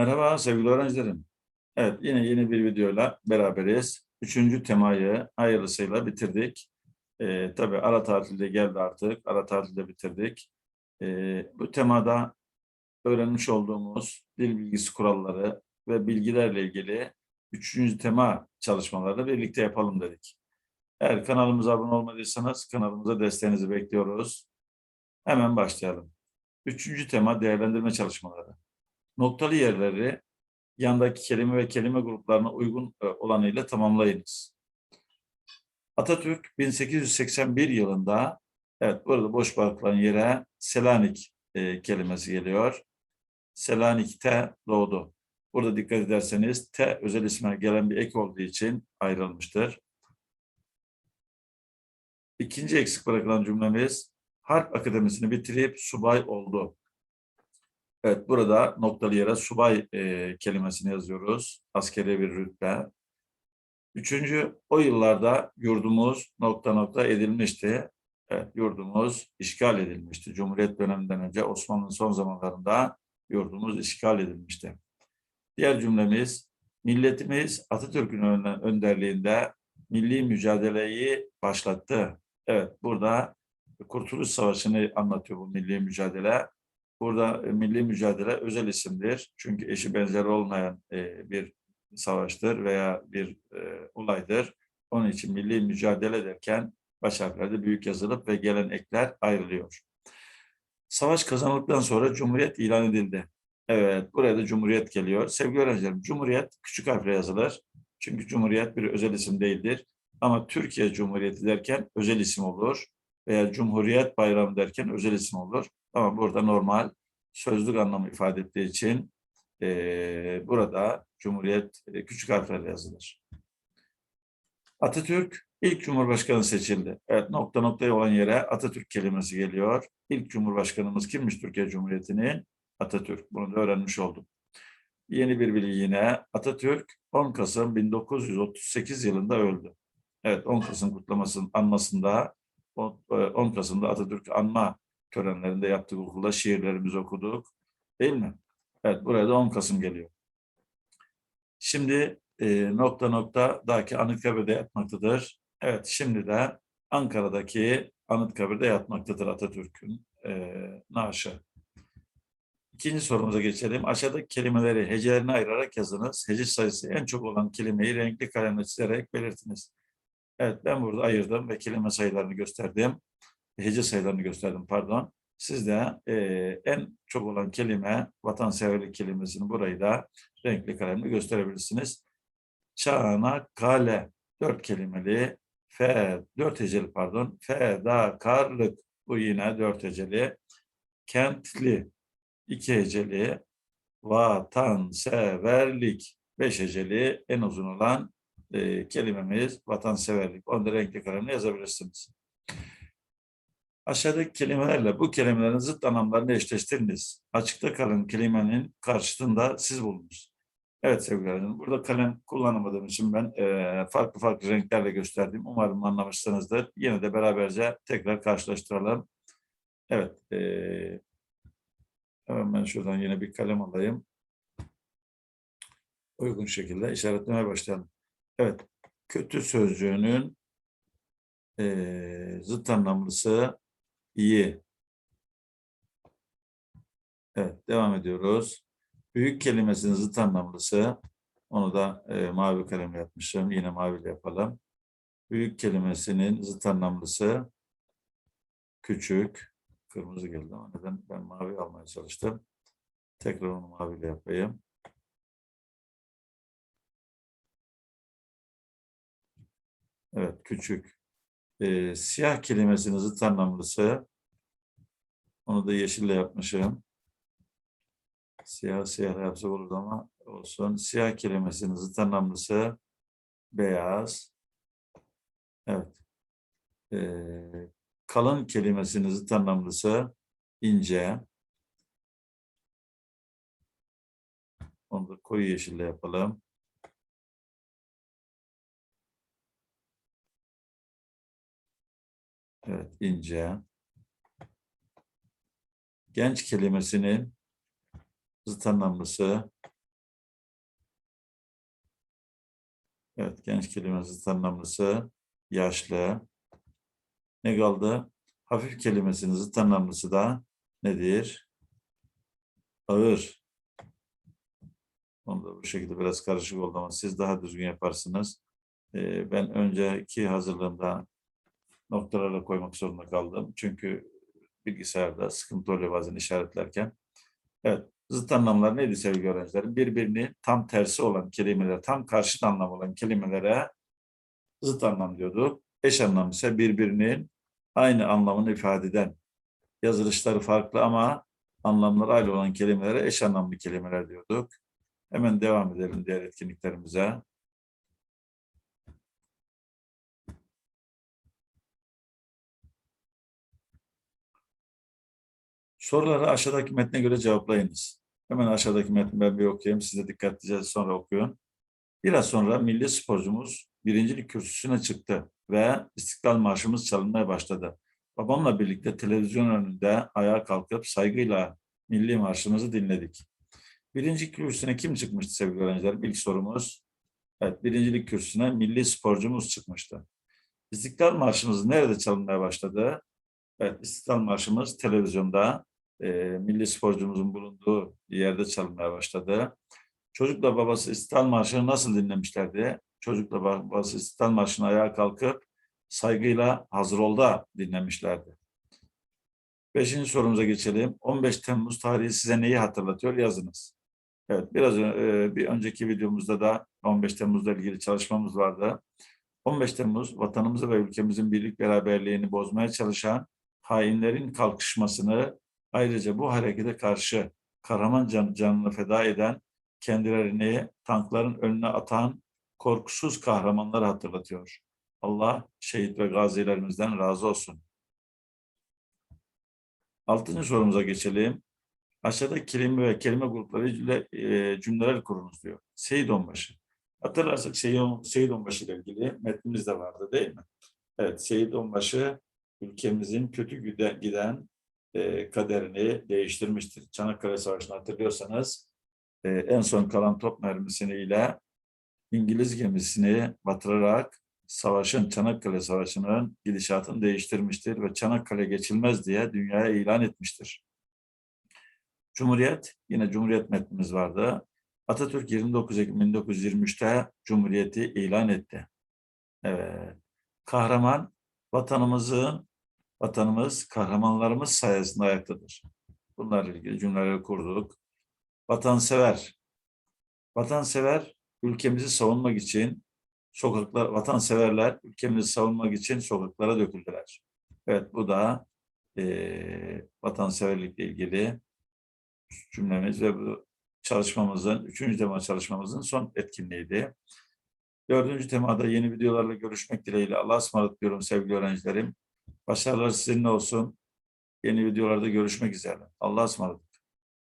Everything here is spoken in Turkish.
Merhaba sevgili öğrencilerim. Evet yine yeni bir videoyla beraberiz. Üçüncü temayı hayırlısıyla bitirdik. Ee, tabii ara tatilde geldi artık. Ara tatilde bitirdik. Ee, bu temada öğrenmiş olduğumuz dil bilgisi kuralları ve bilgilerle ilgili üçüncü tema çalışmalarını birlikte yapalım dedik. Eğer kanalımıza abone olmadıysanız kanalımıza desteğinizi bekliyoruz. Hemen başlayalım. Üçüncü tema değerlendirme çalışmaları noktalı yerleri yandaki kelime ve kelime gruplarına uygun e, olanıyla tamamlayınız. Atatürk 1881 yılında, evet burada boş bırakılan yere Selanik e, kelimesi geliyor. Selanik'te doğdu. Burada dikkat ederseniz T özel isme gelen bir ek olduğu için ayrılmıştır. İkinci eksik bırakılan cümlemiz Harp Akademisi'ni bitirip subay oldu. Evet, burada noktalı yere subay e, kelimesini yazıyoruz. Askeri bir rütbe. Üçüncü, o yıllarda yurdumuz nokta nokta edilmişti. Evet, yurdumuz işgal edilmişti. Cumhuriyet döneminden önce Osmanlı'nın son zamanlarında yurdumuz işgal edilmişti. Diğer cümlemiz, milletimiz Atatürk'ün önderliğinde milli mücadeleyi başlattı. Evet, burada Kurtuluş Savaşı'nı anlatıyor bu milli mücadele. Burada e, milli mücadele özel isimdir. Çünkü eşi benzeri olmayan e, bir savaştır veya bir e, olaydır. Onun için milli mücadele derken baş harflerde büyük yazılıp ve gelen ekler ayrılıyor. Savaş kazanıldıktan sonra Cumhuriyet ilan edildi. Evet, buraya da Cumhuriyet geliyor. Sevgili öğrencilerim, Cumhuriyet küçük harfle yazılır. Çünkü Cumhuriyet bir özel isim değildir. Ama Türkiye Cumhuriyeti derken özel isim olur. Veya Cumhuriyet Bayramı derken özel isim olur. Ama burada normal sözlük anlamı ifade ettiği için e, burada Cumhuriyet e, küçük harflerle yazılır. Atatürk ilk Cumhurbaşkanı seçildi. Evet nokta noktaya olan yere Atatürk kelimesi geliyor. İlk Cumhurbaşkanımız kimmiş Türkiye Cumhuriyeti'nin? Atatürk. Bunu da öğrenmiş olduk. Yeni bir bilgi yine. Atatürk 10 Kasım 1938 yılında öldü. Evet 10 Kasım kutlamasının anmasında 10 Kasım'da Atatürk anma törenlerinde yaptık okulda şiirlerimizi okuduk. Değil mi? Evet buraya da 10 Kasım geliyor. Şimdi e, nokta nokta daki Anıtkabir'de yatmaktadır. Evet şimdi de Ankara'daki Anıtkabir'de yatmaktadır Atatürk'ün e, naaşı. İkinci sorumuza geçelim. Aşağıdaki kelimeleri hecelerine ayırarak yazınız. Hece sayısı en çok olan kelimeyi renkli kalemle çizerek belirtiniz. Evet ben burada ayırdım. Ve kelime sayılarını gösterdim. Hece sayılarını gösterdim pardon. Siz de e, en çok olan kelime vatanseverlik kelimesini burayı da renkli kalemle gösterebilirsiniz. Çanakkale dört kelimeli fe dört heceli pardon. Fedakarlık bu yine dört heceli. Kentli iki heceli. Vatanseverlik beş heceli. En uzun olan e, kelimemiz vatanseverlik. Onu da renkli kalemle yazabilirsiniz. Aşağıdaki kelimelerle bu kelimelerin zıt anlamlarını eşleştiriniz. Açıkta kalan kelimenin karşısında siz bulunuz. Evet sevgili öğrencilerim, burada kalem kullanamadığım için ben e, farklı farklı renklerle gösterdim. Umarım anlamışsınızdır. Yine de beraberce tekrar karşılaştıralım. Evet. E, hemen ben şuradan yine bir kalem alayım. Uygun şekilde işaretlemeye başlayalım. Evet. Kötü sözcüğünün e, zıt anlamlısı İyi. Evet, devam ediyoruz. Büyük kelimesinin zıt anlamlısı, onu da e, mavi kalemle yapmışım. Yine maviyle yapalım. Büyük kelimesinin zıt anlamlısı küçük. Kırmızı geldi ama neden ben mavi almaya çalıştım. Tekrar onu maviyle yapayım. Evet, küçük. E, siyah kelimesinin zıt anlamlısı onu da yeşille yapmışım. Siyah siyah yapsak olurdu ama olsun. Siyah kelimesinin zıt anlamlısı beyaz. Evet. Ee, kalın kelimesinin zıt anlamlısı ince. Onu da koyu yeşille yapalım. Evet, ince. Genç kelimesinin zıt anlamlısı. Evet, genç kelimesi zıt anlamlısı. Yaşlı. Ne kaldı? Hafif kelimesinin zıt anlamlısı da nedir? Ağır. Onu da bu şekilde biraz karışık oldu ama siz daha düzgün yaparsınız. Ee, ben önceki hazırlığımda noktalarla koymak zorunda kaldım. Çünkü bilgisayarda sıkıntı oluyor bazen işaretlerken. Evet, zıt anlamlar neydi sevgili öğrencilerim? Birbirini tam tersi olan kelimelere, tam karşıt anlam olan kelimelere zıt anlam diyorduk. Eş anlam ise birbirinin aynı anlamını ifade eden, yazılışları farklı ama anlamları aynı olan kelimelere eş anlamlı kelimeler diyorduk. Hemen devam edelim diğer etkinliklerimize. Soruları aşağıdaki metne göre cevaplayınız. Hemen aşağıdaki metni ben bir okuyayım. Siz de dikkatlice sonra okuyun. Biraz sonra milli sporcumuz birincilik kürsüsüne çıktı ve İstiklal Marşımız çalınmaya başladı. Babamla birlikte televizyon önünde ayağa kalkıp saygıyla milli marşımızı dinledik. Birinci kürsüsüne kim çıkmıştı sevgili öğrenciler? İlk sorumuz. Evet, birincilik kürsüsüne milli sporcumuz çıkmıştı. İstiklal Marşımız nerede çalınmaya başladı? Evet, İstiklal Marşımız televizyonda e, milli sporcumuzun bulunduğu yerde çalınmaya başladı. Çocukla babası İstiklal Marşı'nı nasıl dinlemişlerdi? Çocukla babası İstiklal Marşı'nı ayağa kalkıp saygıyla hazır ol da dinlemişlerdi. Beşinci sorumuza geçelim. 15 Temmuz tarihi size neyi hatırlatıyor? Yazınız. Evet, biraz e, bir önceki videomuzda da 15 Temmuz'la ilgili çalışmamız vardı. 15 Temmuz vatanımızı ve ülkemizin birlik beraberliğini bozmaya çalışan hainlerin kalkışmasını ayrıca bu harekete karşı kahraman can, canını feda eden, kendilerini tankların önüne atan korkusuz kahramanları hatırlatıyor. Allah şehit ve gazilerimizden razı olsun. Altıncı sorumuza geçelim. Aşağıda kelime ve kelime grupları ile e, cümleler kurunuz diyor. Seyit Onbaşı. Hatırlarsak Seyit, Onbaşı ile ilgili metnimiz de vardı değil mi? Evet, Seyit Onbaşı ülkemizin kötü giden e, kaderini değiştirmiştir. Çanakkale Savaşı'nı hatırlıyorsanız e, en son kalan top mermisiyle İngiliz gemisini batırarak savaşın, Çanakkale Savaşı'nın gidişatını değiştirmiştir ve Çanakkale geçilmez diye dünyaya ilan etmiştir. Cumhuriyet, yine Cumhuriyet metnimiz vardı. Atatürk 29 Ekim 1923'te Cumhuriyeti ilan etti. Evet. Kahraman vatanımızın, vatanımız kahramanlarımız sayesinde ayaktadır. Bunlarla ilgili cümleleri kurduk. Vatansever, vatansever ülkemizi savunmak için sokaklar, vatanseverler ülkemizi savunmak için sokaklara döküldüler. Evet bu da e, vatanseverlikle ilgili cümlemiz ve bu çalışmamızın, üçüncü tema çalışmamızın son etkinliğiydi. Dördüncü temada yeni videolarla görüşmek dileğiyle Allah'a ısmarladık diyorum sevgili öğrencilerim. Başarılar sizinle olsun. Yeni videolarda görüşmek üzere. Allah'a ısmarladık.